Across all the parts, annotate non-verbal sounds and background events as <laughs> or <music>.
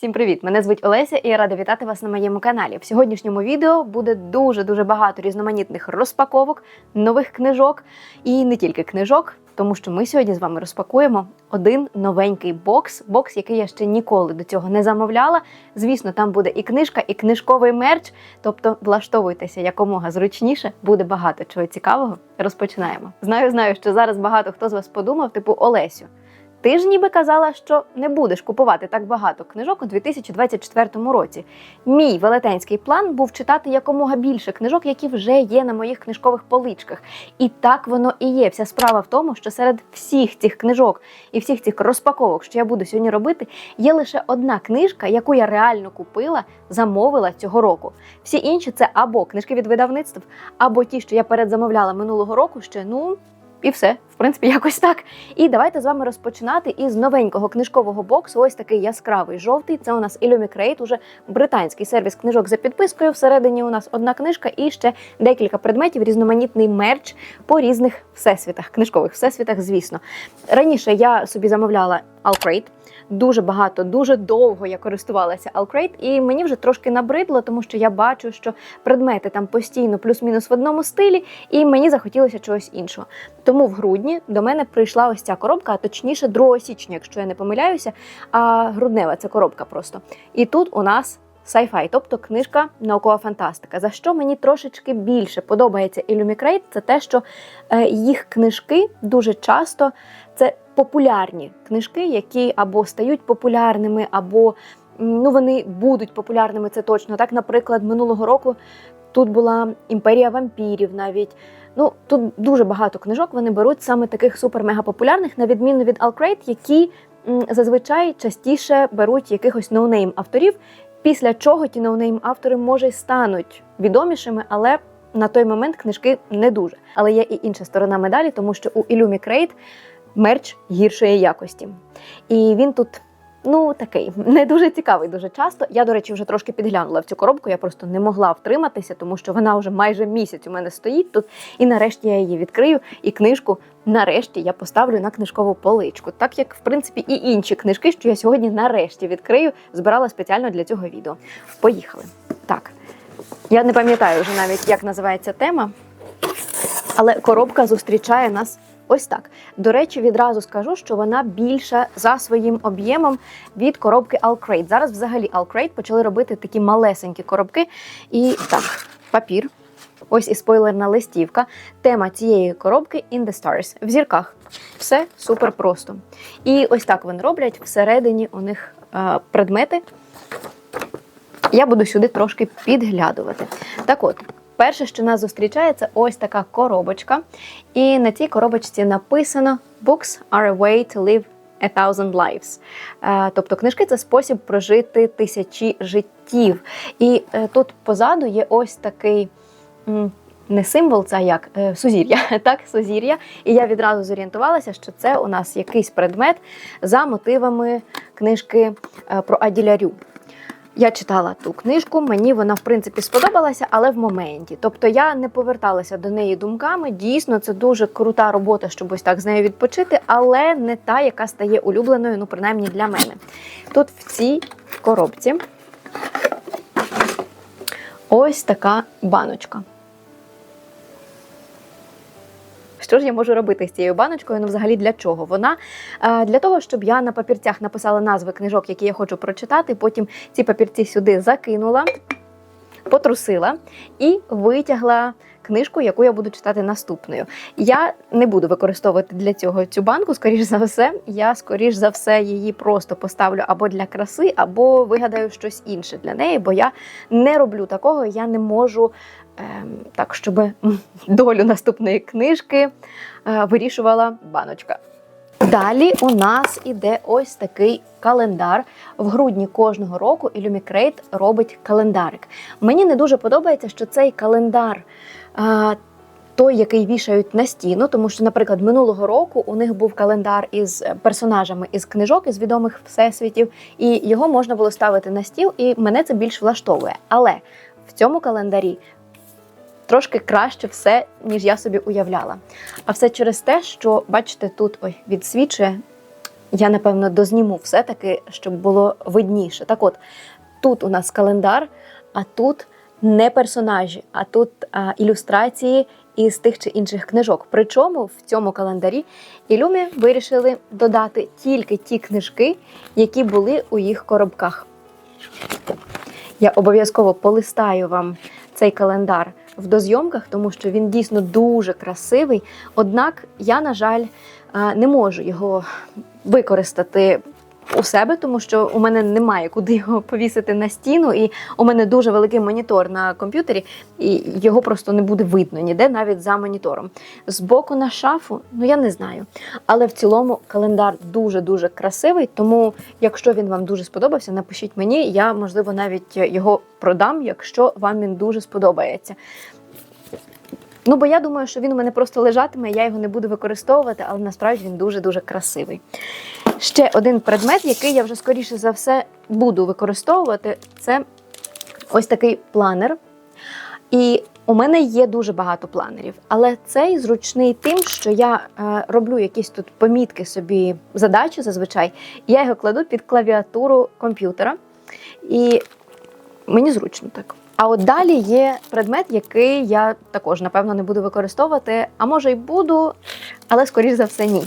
Всім привіт! Мене звуть Олеся і я рада вітати вас на моєму каналі. В сьогоднішньому відео буде дуже дуже багато різноманітних розпаковок, нових книжок і не тільки книжок, тому що ми сьогодні з вами розпакуємо один новенький бокс, бокс, який я ще ніколи до цього не замовляла. Звісно, там буде і книжка, і книжковий мерч. Тобто влаштовуйтеся якомога зручніше, буде багато чого цікавого. Розпочинаємо. Знаю, знаю, що зараз багато хто з вас подумав, типу Олесю. Ти ж ніби казала, що не будеш купувати так багато книжок у 2024 році. Мій велетенський план був читати якомога більше книжок, які вже є на моїх книжкових поличках. І так воно і є. Вся справа в тому, що серед всіх цих книжок і всіх цих розпаковок, що я буду сьогодні робити, є лише одна книжка, яку я реально купила, замовила цього року. Всі інші це або книжки від видавництв, або ті, що я передзамовляла минулого року, ще ну. І все, в принципі, <laughs> якось так. І давайте з вами розпочинати із новенького книжкового боксу. Ось такий яскравий жовтий. Це у нас Illumicrate, уже британський сервіс книжок за підпискою. Всередині у нас одна книжка і ще декілька предметів, різноманітний мерч по різних всесвітах, книжкових всесвітах, звісно. Раніше я собі замовляла Alcrate. Дуже багато, дуже довго я користувалася Alcrate, і мені вже трошки набридло, тому що я бачу, що предмети там постійно плюс-мінус в одному стилі, і мені захотілося чогось іншого. Тому в грудні до мене прийшла ось ця коробка, а точніше 2 січня, якщо я не помиляюся. А груднева це коробка просто. І тут у нас. Sci-fi, тобто книжка наукова фантастика. За що мені трошечки більше подобається Illumicrate, це те, що е, їх книжки дуже часто це популярні книжки, які або стають популярними, або ну вони будуть популярними. Це точно. Так, наприклад, минулого року тут була імперія вампірів, навіть. Ну тут дуже багато книжок. Вони беруть саме таких супер-мега-популярних, на відміну від Alcrate, які зазвичай частіше беруть якихось ноунейм авторів. Після чого ті ноунейм автори може й стануть відомішими, але на той момент книжки не дуже. Але є і інша сторона медалі, тому що у Illumicrate мерч гіршої якості. І він тут. Ну, такий <laughs> не дуже цікавий дуже часто. Я, до речі, вже трошки підглянула в цю коробку. Я просто не могла втриматися, тому що вона вже майже місяць у мене стоїть тут. І нарешті я її відкрию. І книжку нарешті я поставлю на книжкову поличку. Так як, в принципі, і інші книжки, що я сьогодні нарешті відкрию, збирала спеціально для цього відео. Поїхали. Так, я не пам'ятаю вже навіть, як називається тема, але коробка зустрічає нас. Ось так. До речі, відразу скажу, що вона більша за своїм об'ємом від коробки Alcrate. Зараз взагалі Alcrate почали робити такі малесенькі коробки. І так, папір. Ось і спойлерна листівка. Тема цієї коробки In the Stars. В зірках. Все супер просто. І ось так вони роблять. Всередині у них е, предмети. Я буду сюди трошки підглядувати. Так от, перше, що нас зустрічає, це ось така коробочка. І на цій коробочці написано Books are a way to live a thousand lives. Е, Тобто книжки це спосіб прожити тисячі життів. І е, тут позаду є ось такий. Не символ, це а як Е, сузір'я, <laughs> так, сузір'я. І я відразу зорієнтувалася, що це у нас якийсь предмет за мотивами книжки про Аділярю. Я читала ту книжку, мені вона в принципі сподобалася, але в моменті. Тобто я не поверталася до неї думками. Дійсно, це дуже крута робота, щоб ось так з нею відпочити, але не та, яка стає улюбленою, ну принаймні для мене. Тут в цій коробці ось така баночка. Що ж я можу робити з цією баночкою? Ну, взагалі для чого? Вона е, для того, щоб я на папірцях написала назви книжок, які я хочу прочитати. Потім ці папірці сюди закинула, потрусила і витягла книжку, яку я буду читати наступною. Я не буду використовувати для цього цю банку, скоріш за все. Я, скоріш за все, її просто поставлю або для краси, або вигадаю щось інше для неї, бо я не роблю такого, я не можу. Ем, Так, щоб долю наступної книжки е, вирішувала баночка. Далі у нас іде ось такий календар. В грудні кожного року Illumicrate робить календарик. Мені не дуже подобається, що цей календар. е, Той, який вішають на стіну, тому що, наприклад, минулого року у них був календар із персонажами із книжок із відомих всесвітів, і його можна було ставити на стіл, і мене це більш влаштовує. Але в цьому календарі трошки краще все, ніж я собі уявляла. А все через те, що, бачите, тут ой, відсвічує. я напевно дозніму все-таки, щоб було видніше. Так от, тут у нас календар, а тут не персонажі, а тут а, ілюстрації із тих чи інших книжок. Причому в цьому календарі Ілюмі вирішили додати тільки ті книжки, які були у їх коробках. Я обов'язково полистаю вам цей календар в дозйомках, тому що він дійсно дуже красивий. Однак я, на жаль, не можу його використати у себе, тому що у мене немає куди його повісити на стіну, і у мене дуже великий монітор на комп'ютері, і його просто не буде видно ніде, навіть за монітором. Збоку на шафу, ну я не знаю. Але в цілому календар дуже-дуже красивий. Тому, якщо він вам дуже сподобався, напишіть мені, я можливо навіть його продам, якщо вам він дуже сподобається. Ну, бо я думаю, що він у мене просто лежатиме, я його не буду використовувати, але насправді він дуже-дуже красивий. Ще один предмет, який я вже скоріше за все буду використовувати, це ось такий планер. І у мене є дуже багато планерів, але цей зручний тим, що я е, роблю якісь тут помітки собі задачі зазвичай, я його кладу під клавіатуру комп'ютера. І мені зручно так. А от далі є предмет, який я також, напевно, не буду використовувати, а може й буду, але скоріш за все, ні.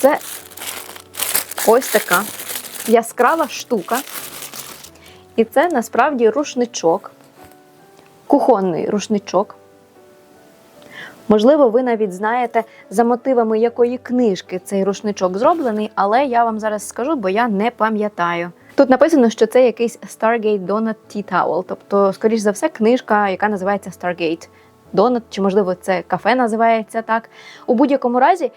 Це ось така яскрава штука. І це насправді рушничок, кухонний рушничок. Можливо, ви навіть знаєте, за мотивами якої книжки цей рушничок зроблений, але я вам зараз скажу, бо я не пам'ятаю. Тут написано, що це якийсь Stargate Donut Tea Towel, тобто, скоріш за все, книжка, яка називається Stargate Donut, чи, можливо, це кафе називається так. У будь-якому разі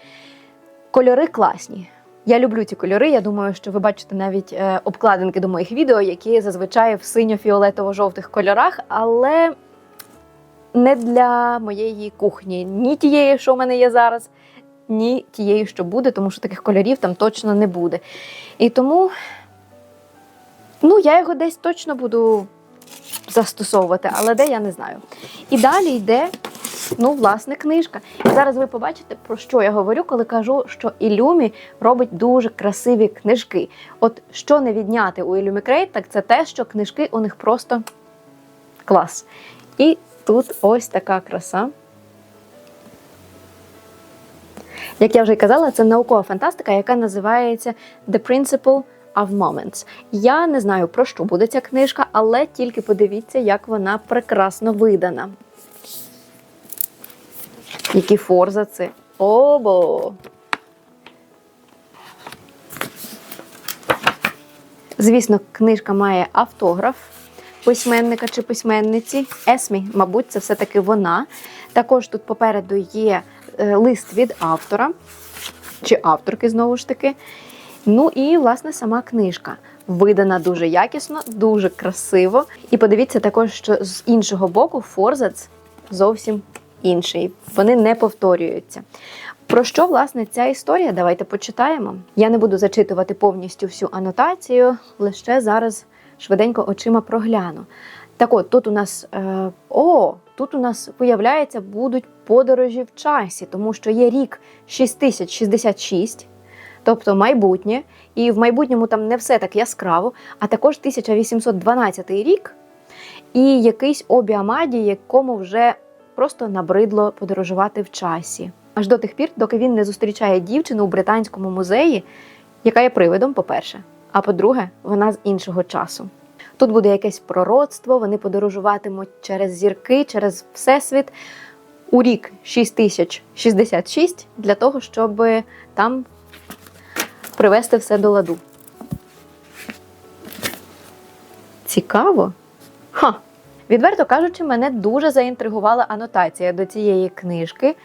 кольори класні. Я люблю ці кольори. Я думаю, що ви бачите навіть е, обкладинки до моїх відео, які зазвичай в синьо-фіолетово-жовтих кольорах, але не для моєї кухні. Ні тієї, що в мене є зараз, ні тієї, що буде, тому що таких кольорів там точно не буде. І тому, ну, я його десь точно буду застосовувати, але де я не знаю. І далі йде. Ну, власне, книжка. І зараз ви побачите, про що я говорю, коли кажу, що Ілюмі робить дуже красиві книжки. От що не відняти у Ілюмі Крейт, так це те, що книжки у них просто клас. І тут ось така краса. Як я вже й казала, це наукова фантастика, яка називається The Principle of Moments. Я не знаю, про що буде ця книжка, але тільки подивіться, як вона прекрасно видана. Які форзаци. Обо! Звісно, книжка має автограф письменника чи письменниці. Есмі, мабуть, це все-таки вона. Також тут попереду є е, лист від автора чи авторки, знову ж таки. Ну і, власне, сама книжка. Видана дуже якісно, дуже красиво. І подивіться також, що з іншого боку форзац зовсім інший. Вони не повторюються. Про що власне ця історія? Давайте почитаємо. Я не буду зачитувати повністю всю анотацію, лише зараз швиденько очима прогляну. Так от, тут у нас е, о, тут у нас виявляється, будуть подорожі в часі, тому що є рік 6066, тобто майбутнє, і в майбутньому там не все так яскраво, а також 1812 рік. І якийсь обіамаді, якому вже просто набридло подорожувати в часі. Аж до тих пір, доки він не зустрічає дівчину у британському музеї, яка є привидом, по-перше, а по-друге, вона з іншого часу. Тут буде якесь пророцтво, вони подорожуватимуть через зірки, через всесвіт. У рік 6066 для того, щоб там привести все до ладу. Цікаво? Ха! Відверто кажучи, мене дуже заінтригувала анотація до цієї книжки.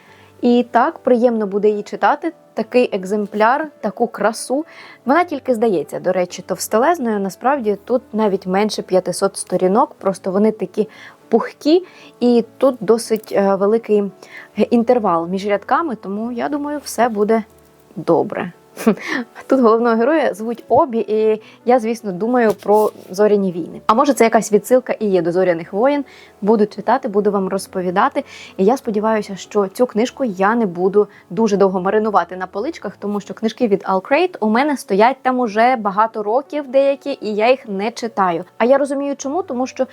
І так приємно буде її читати. Такий екземпляр, таку красу. Вона тільки здається, до речі, товстелезною. Насправді тут навіть менше 500 сторінок, просто вони такі пухкі, і тут досить е, великий інтервал між рядками, тому я думаю, все буде добре. <laughs> Тут головного героя звуть Обі, і я, звісно, думаю про зоряні війни. А може, це якась відсилка і є до зоряних воєн. Буду читати, буду вам розповідати. І я сподіваюся, що цю книжку я не буду дуже довго маринувати на поличках, тому що книжки від Alcrate у мене стоять там уже багато років деякі, і я їх не читаю. А я розумію, чому, тому що.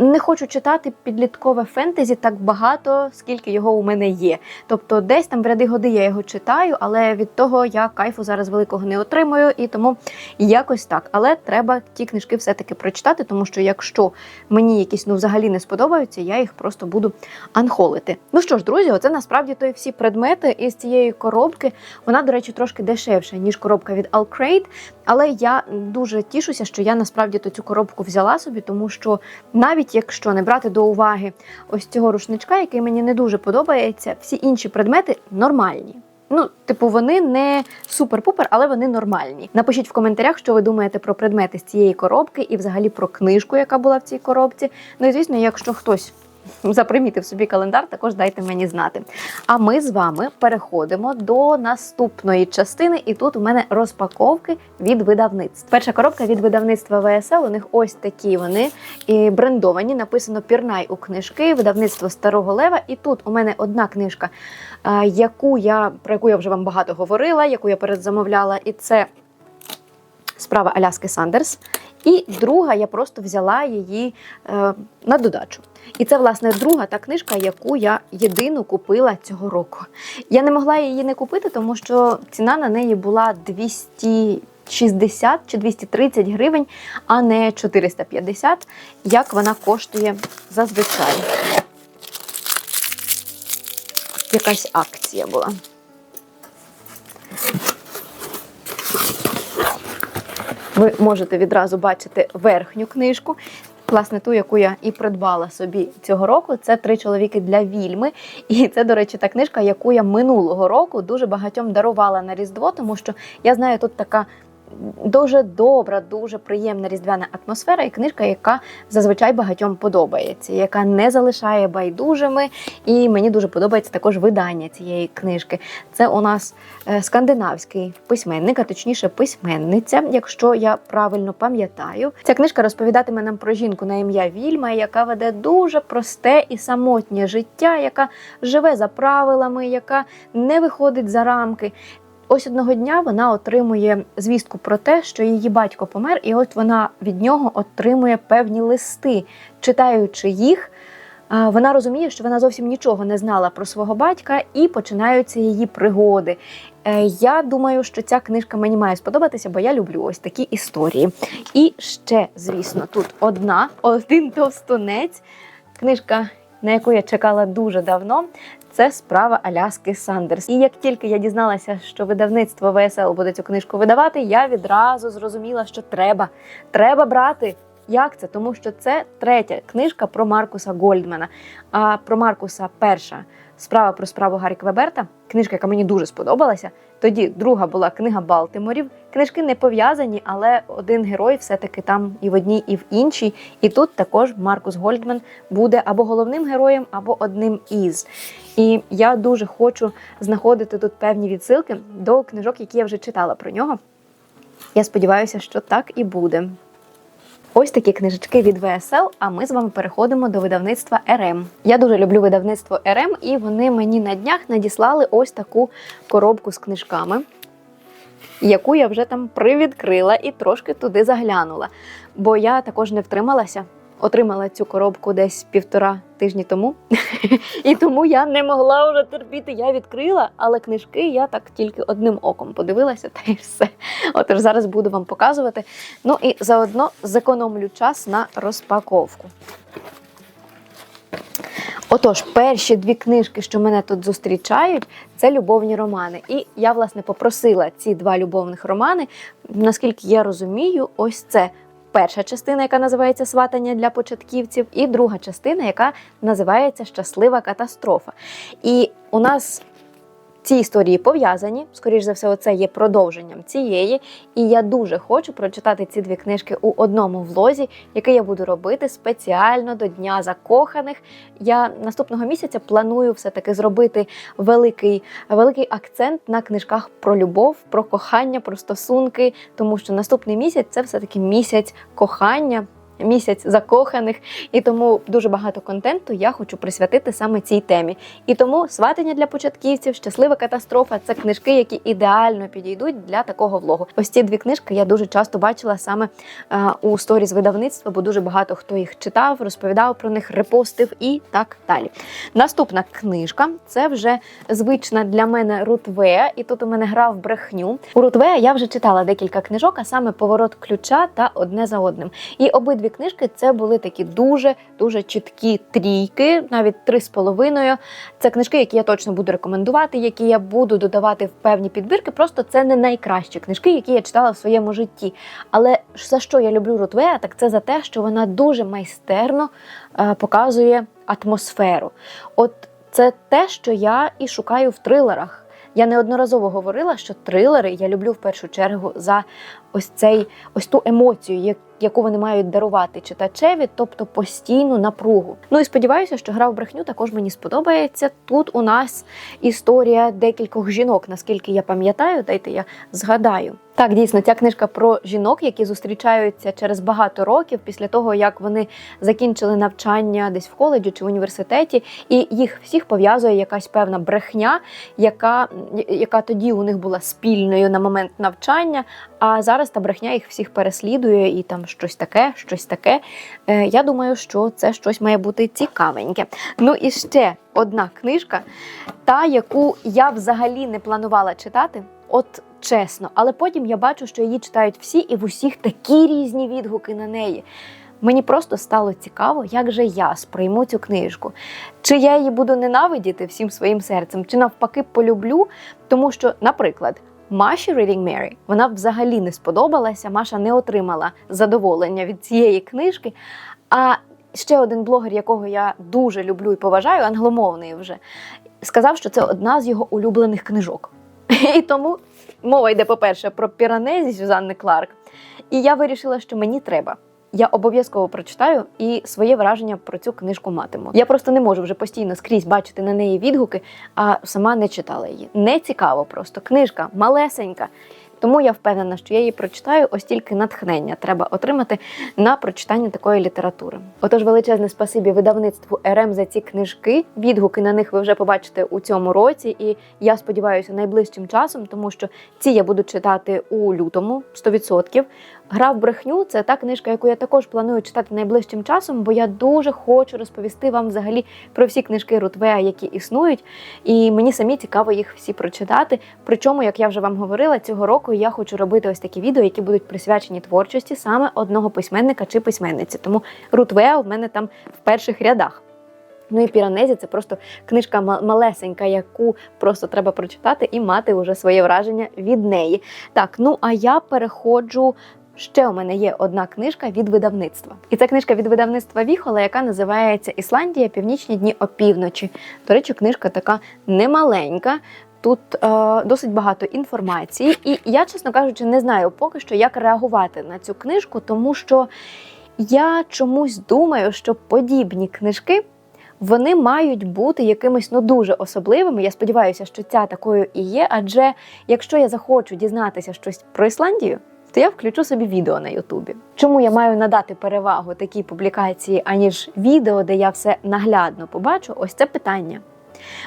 Не хочу читати підліткове фентезі так багато, скільки його у мене є. Тобто, десь там в ряди годи я його читаю, але від того я кайфу зараз великого не отримую, і тому якось так. Але треба ті книжки все-таки прочитати, тому що якщо мені якісь ну взагалі не сподобаються, я їх просто буду анхолити. Ну що ж, друзі, оце насправді то і всі предмети із цієї коробки. Вона, до речі, трошки дешевша, ніж коробка від Alcrate, але я дуже тішуся, що я насправді то цю коробку взяла собі, тому що навіть якщо не брати до уваги ось цього рушничка, який мені не дуже подобається, всі інші предмети нормальні. Ну, типу, вони не супер-пупер, але вони нормальні. Напишіть в коментарях, що ви думаєте про предмети з цієї коробки і взагалі про книжку, яка була в цій коробці. Ну і звісно, якщо хтось запримітив собі календар, також дайте мені знати. А ми з вами переходимо до наступної частини, і тут у мене розпаковки від видавництв. Перша коробка від видавництва ВСЛ. У них ось такі вони і брендовані. Написано Пірнай у книжки, видавництво Старого Лева. І тут у мене одна книжка, яку я про яку я вже вам багато говорила, яку я передзамовляла, і це справа Аляски Сандерс. І друга, я просто взяла її е, на додачу. І це, власне, друга та книжка, яку я єдину купила цього року. Я не могла її не купити, тому що ціна на неї була 260 чи 230 гривень, а не 450, як вона коштує зазвичай. Якась акція була. Ви можете відразу бачити верхню книжку. Власне, ту, яку я і придбала собі цього року, це три чоловіки для вільми. І це, до речі, та книжка, яку я минулого року дуже багатьом дарувала на Різдво, тому що я знаю, тут така дуже добра, дуже приємна різдвяна атмосфера, і книжка, яка зазвичай багатьом подобається, яка не залишає байдужими. І мені дуже подобається також видання цієї книжки. Це у нас е, скандинавський письменник, а точніше письменниця, якщо я правильно пам'ятаю. Ця книжка розповідатиме нам про жінку на ім'я Вільма, яка веде дуже просте і самотнє життя, яка живе за правилами, яка не виходить за рамки. Ось одного дня вона отримує звістку про те, що її батько помер, і от вона від нього отримує певні листи. Читаючи їх, вона розуміє, що вона зовсім нічого не знала про свого батька, і починаються її пригоди. Е, Я думаю, що ця книжка мені має сподобатися, бо я люблю ось такі історії. І ще, звісно, тут одна, один товстунець. Книжка, на яку я чекала дуже давно. Це справа Аляски Сандерс. І як тільки я дізналася, що видавництво ВСЛ буде цю книжку видавати, я відразу зрозуміла, що треба. Треба брати. Як це? Тому що це третя книжка про Маркуса Гольдмана. А про Маркуса перша справа про справу Гаррі Квеберта, книжка, яка мені дуже сподобалася. Тоді друга була книга Балтиморів. Книжки не пов'язані, але один герой все-таки там і в одній, і в іншій. І тут також Маркус Гольдман буде або головним героєм, або одним із. І я дуже хочу знаходити тут певні відсилки до книжок, які я вже читала про нього. Я сподіваюся, що так і буде. Ось такі книжечки від ВСЛ, а ми з вами переходимо до видавництва РМ. Я дуже люблю видавництво РМ, і вони мені на днях надіслали ось таку коробку з книжками, яку я вже там привідкрила і трошки туди заглянула. Бо я також не втрималася. Отримала цю коробку десь півтора тижні тому, <laughs> і тому я не могла вже терпіти. Я відкрила, але книжки я так тільки одним оком подивилася, та й все. Отож, зараз буду вам показувати. Ну і заодно зекономлю час на розпаковку. Отож, перші дві книжки, що мене тут зустрічають, це любовні романи. І я, власне, попросила ці два любовних романи. Наскільки я розумію, ось це перша частина, яка називається Сватання для початківців, і друга частина, яка називається Щаслива катастрофа. І у нас ці історії пов'язані. Скоріш за все, оце є продовженням цієї. І я дуже хочу прочитати ці дві книжки у одному влозі, який я буду робити спеціально до Дня закоханих. Я наступного місяця планую все-таки зробити великий, великий акцент на книжках про любов, про кохання, про стосунки, тому що наступний місяць це все-таки місяць кохання. Місяць закоханих, і тому дуже багато контенту я хочу присвятити саме цій темі. І тому сватання для початківців, щаслива катастрофа це книжки, які ідеально підійдуть для такого влогу. Ось ці дві книжки я дуже часто бачила саме е, у сторіз видавництва, бо дуже багато хто їх читав, розповідав про них, репостив і так далі. Наступна книжка це вже звична для мене Рутве, і тут у мене гра в брехню. У Рутве я вже читала декілька книжок, а саме поворот ключа та одне за одним. І обидві книжки це були такі дуже дуже чіткі трійки, навіть три з половиною. Це книжки, які я точно буду рекомендувати, які я буду додавати в певні підбірки. Просто це не найкращі книжки, які я читала в своєму житті. Але за що я люблю Рутвея, так це за те, що вона дуже майстерно е, показує атмосферу. От це те, що я і шукаю в трилерах. Я неодноразово говорила, що трилери я люблю в першу чергу за ось цей ось ту емоцію, яку вони мають дарувати читачеві, тобто постійну напругу. Ну і сподіваюся, що гра в брехню також мені сподобається. Тут у нас історія декількох жінок, наскільки я пам'ятаю, дайте я згадаю. Так, дійсно, ця книжка про жінок, які зустрічаються через багато років після того, як вони закінчили навчання десь в коледжі чи в університеті, і їх всіх пов'язує якась певна брехня, яка, яка тоді у них була спільною на момент навчання. А зараз та брехня їх всіх переслідує і там щось таке, щось таке. Е, я думаю, що це щось має бути цікавеньке. Ну і ще одна книжка, та яку я взагалі не планувала читати. От чесно, але потім я бачу, що її читають всі, і в усіх такі різні відгуки на неї. Мені просто стало цікаво, як же я сприйму цю книжку. Чи я її буду ненавидіти всім своїм серцем, чи навпаки полюблю, тому що, наприклад, Маші Reading Mary вона взагалі не сподобалася. Маша не отримала задоволення від цієї книжки. А ще один блогер, якого я дуже люблю і поважаю, англомовний вже, сказав, що це одна з його улюблених книжок. <laughs> І тому мова йде, по-перше, про піранезі Сюзанни Кларк. І я вирішила, що мені треба. Я обов'язково прочитаю і своє враження про цю книжку матиму. Я просто не можу вже постійно скрізь бачити на неї відгуки, а сама не читала її. Не цікаво просто. Книжка малесенька. Тому я впевнена, що я її прочитаю, ось тільки натхнення треба отримати на прочитання такої літератури. Отож, величезне спасибі видавництву РМ за ці книжки. Відгуки на них ви вже побачите у цьому році, і я сподіваюся, найближчим часом, тому що ці я буду читати у лютому 100%. Гра в брехню це та книжка, яку я також планую читати найближчим часом, бо я дуже хочу розповісти вам взагалі про всі книжки Рутвея, які існують, і мені самі цікаво їх всі прочитати. Причому, як я вже вам говорила, цього року я хочу робити ось такі відео, які будуть присвячені творчості саме одного письменника чи письменниці. Тому Рутвеа в мене там в перших рядах. Ну і Піранезі це просто книжка ма- малесенька, яку просто треба прочитати і мати вже своє враження від неї. Так, ну а я переходжу. Ще у мене є одна книжка від видавництва, і це книжка від видавництва Віхола, яка називається Ісландія Північні дні опівночі. До речі, книжка така немаленька. Тут е, досить багато інформації, і я, чесно кажучи, не знаю поки що, як реагувати на цю книжку, тому що я чомусь думаю, що подібні книжки вони мають бути якимись ну дуже особливими. Я сподіваюся, що ця такою і є. Адже якщо я захочу дізнатися щось про Ісландію, то я включу собі відео на Ютубі. Чому я маю надати перевагу такій публікації, аніж відео, де я все наглядно побачу? Ось це питання.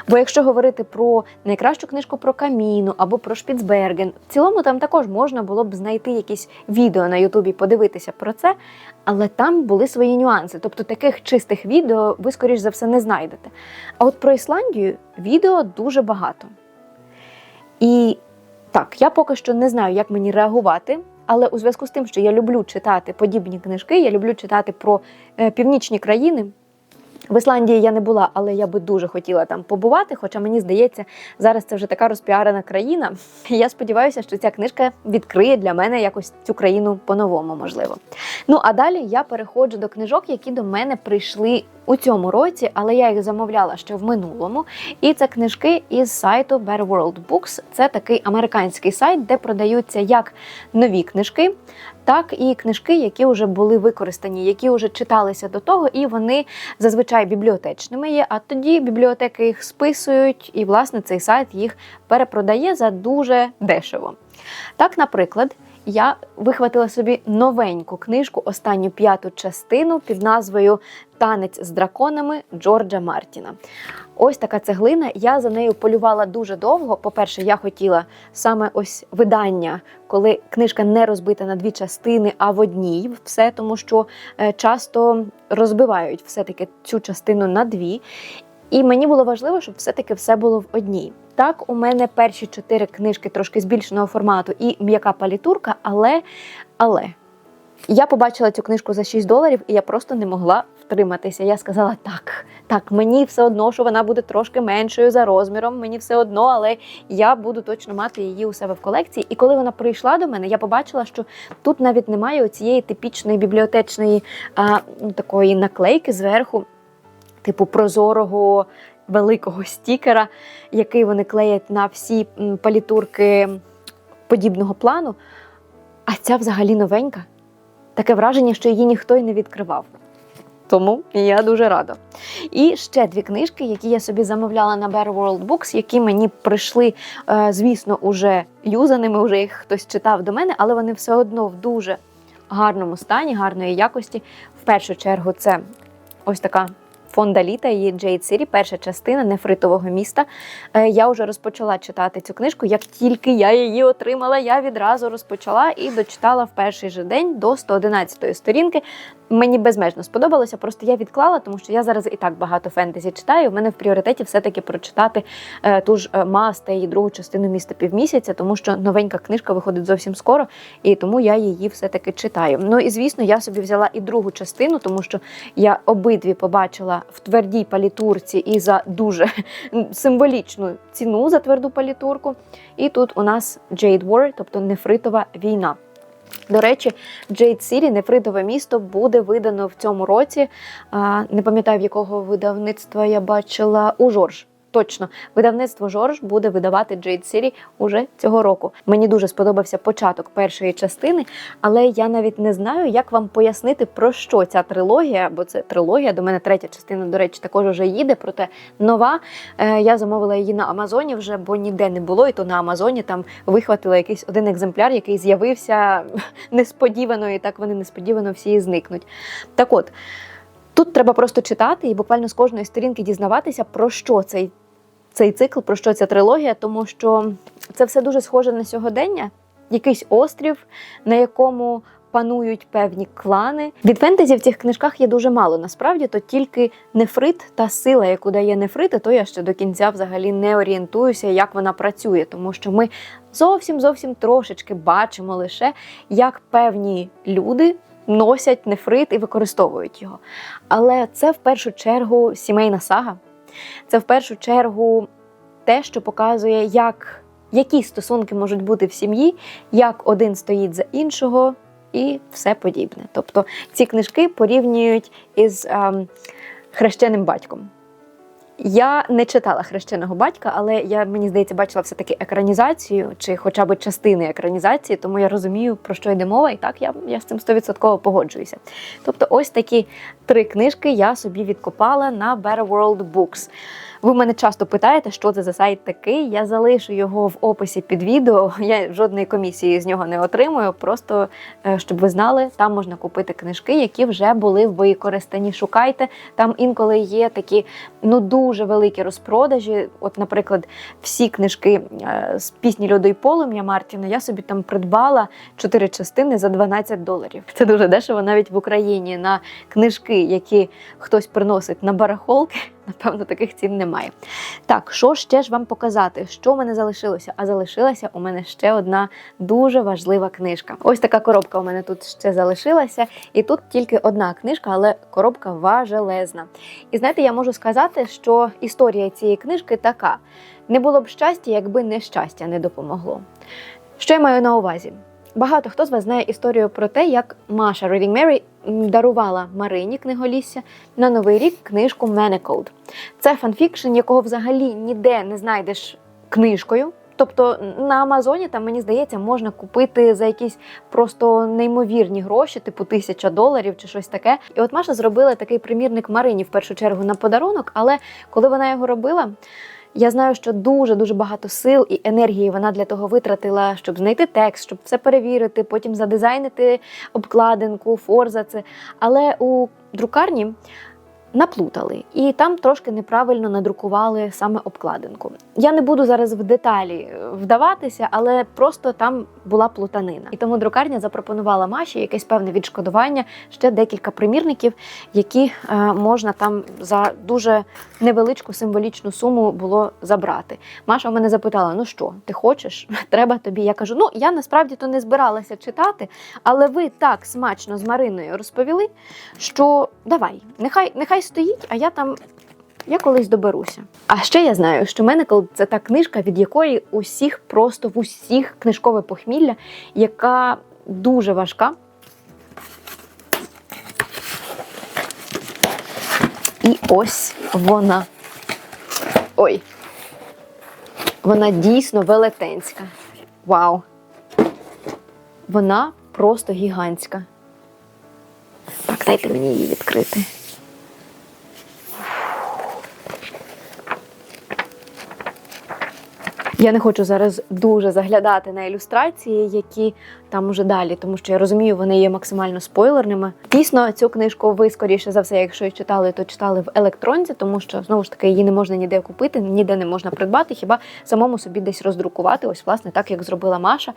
Бо якщо говорити про найкращу книжку про Каміну або про Шпіцберген, в цілому там також можна було б знайти якісь відео на Ютубі, подивитися про це, але там були свої нюанси. Тобто таких чистих відео ви, скоріш за все, не знайдете. А от про Ісландію відео дуже багато. І так, я поки що не знаю, як мені реагувати. Але у зв'язку з тим, що я люблю читати подібні книжки, я люблю читати про е, північні країни. В Ісландії я не була, але я би дуже хотіла там побувати. Хоча мені здається, зараз це вже така розпіарена країна. Я сподіваюся, що ця книжка відкриє для мене якось цю країну по-новому, можливо. Ну а далі я переходжу до книжок, які до мене прийшли у цьому році, але я їх замовляла ще в минулому. І це книжки із сайту Better World Books. Це такий американський сайт, де продаються як нові книжки, так і книжки, які вже були використані, які вже читалися до того, і вони зазвичай бібліотечними є. А тоді бібліотеки їх списують, і власне цей сайт їх перепродає за дуже дешево. Так, наприклад. Я вихватила собі новеньку книжку, останню п'яту частину під назвою Танець з драконами Джорджа Мартіна. Ось така цеглина. Я за нею полювала дуже довго. По-перше, я хотіла саме ось видання, коли книжка не розбита на дві частини, а в одній все, тому що е, часто розбивають все-таки цю частину на дві. І мені було важливо, щоб все-таки все було в одній. Так, у мене перші чотири книжки трошки збільшеного формату і м'яка палітурка, але, але я побачила цю книжку за 6 доларів, і я просто не могла втриматися. Я сказала: так, так, мені все одно, що вона буде трошки меншою за розміром, мені все одно, але я буду точно мати її у себе в колекції. І коли вона прийшла до мене, я побачила, що тут навіть немає цієї типічної бібліотечної а, такої наклейки зверху, типу прозорого великого стікера, який вони клеять на всі палітурки подібного плану. А ця взагалі новенька. Таке враження, що її ніхто й не відкривав. Тому я дуже рада. І ще дві книжки, які я собі замовляла на Bear World Books, які мені прийшли, е, звісно, уже юзаними, вже їх хтось читав до мене, але вони все одно в дуже гарному стані, гарної якості. В першу чергу, це ось така фонда літа її Джейд Сірі, перша частина нефритового міста. Е, Я вже розпочала читати цю книжку. Як тільки я її отримала, я відразу розпочала і дочитала в перший же день до 111 сторінки. Мені безмежно сподобалося, просто я відклала, тому що я зараз і так багато фентезі читаю. У мене в пріоритеті все-таки прочитати е, ту ж е, Мас та її другу частину міста півмісяця, тому що новенька книжка виходить зовсім скоро, і тому я її все-таки читаю. Ну і звісно, я собі взяла і другу частину, тому що я обидві побачила в твердій палітурці і за дуже символічну ціну за тверду палітурку. І тут у нас Jade War, тобто нефритова війна. До речі, Джейд Сірі, нефритове місто, буде видано в цьому році. Не пам'ятаю, в якого видавництва я бачила у Жорж. Точно, видавництво Жорж буде видавати Джейд Сірі уже цього року. Мені дуже сподобався початок першої частини, але я навіть не знаю, як вам пояснити, про що ця трилогія, бо це трилогія. До мене третя частина, до речі, також вже їде. Проте нова. Е, Я замовила її на Амазоні вже, бо ніде не було. І то на Амазоні там вихватила якийсь один екземпляр, який з'явився <laughs> несподівано, і так вони несподівано всі зникнуть. Так от. Тут треба просто читати і буквально з кожної сторінки дізнаватися, про що цей, цей цикл, про що ця трилогія, тому що це все дуже схоже на сьогодення, якийсь острів, на якому панують певні клани. Від фентезі в цих книжках є дуже мало. Насправді то тільки нефрит та сила, яку дає нефрит, і то я ще до кінця взагалі не орієнтуюся, як вона працює, тому що ми зовсім зовсім трошечки бачимо лише, як певні люди носять нефрит і використовують його. Але це в першу чергу сімейна сага. Це в першу чергу те, що показує, як, які стосунки можуть бути в сім'ї, як один стоїть за іншого і все подібне. Тобто ці книжки порівнюють із ем, хрещеним батьком. Я не читала хрещеного батька, але я мені здається бачила все таки екранізацію чи хоча б частини екранізації, тому я розумію про що йде мова, і так я, я з цим стовідсотково погоджуюся. Тобто, ось такі три книжки я собі відкопала на Better World Books. Ви мене часто питаєте, що це за сайт такий. Я залишу його в описі під відео. <laughs> Я жодної комісії з нього не отримую. Просто е, щоб ви знали, там можна купити книжки, які вже були в використанні. Шукайте там інколи є такі ну дуже великі розпродажі. От, наприклад, всі книжки е, з пісні «Льоду і полум'я Мартіна я собі там придбала чотири частини за 12 доларів. Це дуже дешево навіть в Україні на книжки, які хтось приносить на барахолки. Напевно, таких цін немає. Так, що ще ж вам показати? Що в мене залишилося? А залишилася у мене ще одна дуже важлива книжка. Ось така коробка у мене тут ще залишилася, і тут тільки одна книжка, але коробка важелезна. І знаєте, я можу сказати, що історія цієї книжки така: не було б щастя, якби нещастя не допомогло. Що я маю на увазі? Багато хто з вас знає історію про те, як Маша Reading Mary дарувала Марині книголісся на новий рік книжку Manacled. Це фанфікшн, якого взагалі ніде не знайдеш книжкою. Тобто на Амазоні там мені здається можна купити за якісь просто неймовірні гроші, типу тисяча доларів чи щось таке. І от Маша зробила такий примірник Марині в першу чергу на подарунок, але коли вона його робила. Я знаю, що дуже дуже багато сил і енергії вона для того витратила, щоб знайти текст, щоб все перевірити, потім задизайнити обкладинку, форзаци. Але у друкарні наплутали, і там трошки неправильно надрукували саме обкладинку. Я не буду зараз в деталі е, вдаватися, але просто там була плутанина. І тому друкарня запропонувала Маші якесь певне відшкодування, ще декілька примірників, які е, можна там за дуже невеличку символічну суму було забрати. Маша в мене запитала: ну що, ти хочеш? <laughs> Треба тобі. Я кажу: ну я насправді то не збиралася читати, але ви так смачно з Мариною розповіли, що давай, нехай, нехай стоїть, а я там. Я колись доберуся. А ще я знаю, що Менекл це та книжка, від якої усіх просто в усіх книжкове похмілля, яка дуже важка. І ось вона. Ой. Вона дійсно велетенська. Вау! Вона просто гігантська. Так, дайте мені її відкрити. Я не хочу зараз дуже заглядати на ілюстрації, які там уже далі, тому що я розумію, вони є максимально спойлерними. Дійсно, цю книжку ви скоріше за все, якщо і читали, то читали в електронці, тому що знову ж таки її не можна ніде купити, ніде не можна придбати, хіба самому собі десь роздрукувати. Ось, власне, так як зробила Маша,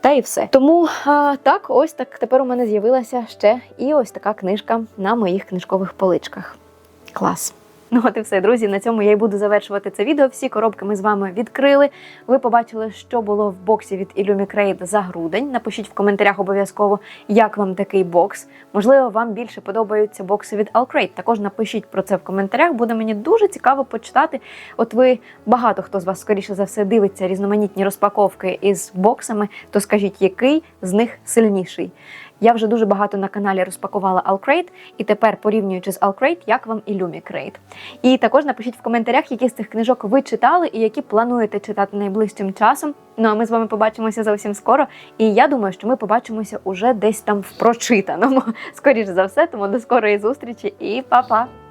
та і все. Тому а, так, ось так тепер у мене з'явилася ще і ось така книжка на моїх книжкових поличках. Клас. Ну, от і все, друзі. На цьому я і буду завершувати це відео. Всі коробки ми з вами відкрили. Ви побачили, що було в боксі від Illumicrate за грудень. Напишіть в коментарях обов'язково, як вам такий бокс. Можливо, вам більше подобаються бокси від Alcrate. Також напишіть про це в коментарях. Буде мені дуже цікаво почитати. От ви багато хто з вас, скоріше за все, дивиться різноманітні розпаковки із боксами. То скажіть, який з них сильніший? Я вже дуже багато на каналі розпакувала Alcrate, і тепер порівнюючи з Alcrate, як вам Illumicrate. І також напишіть в коментарях, які з цих книжок ви читали і які плануєте читати найближчим часом. Ну а ми з вами побачимося зовсім скоро. І я думаю, що ми побачимося уже десь там в прочитаному. <laughs> Скоріше за все, тому до скорої зустрічі і па-па!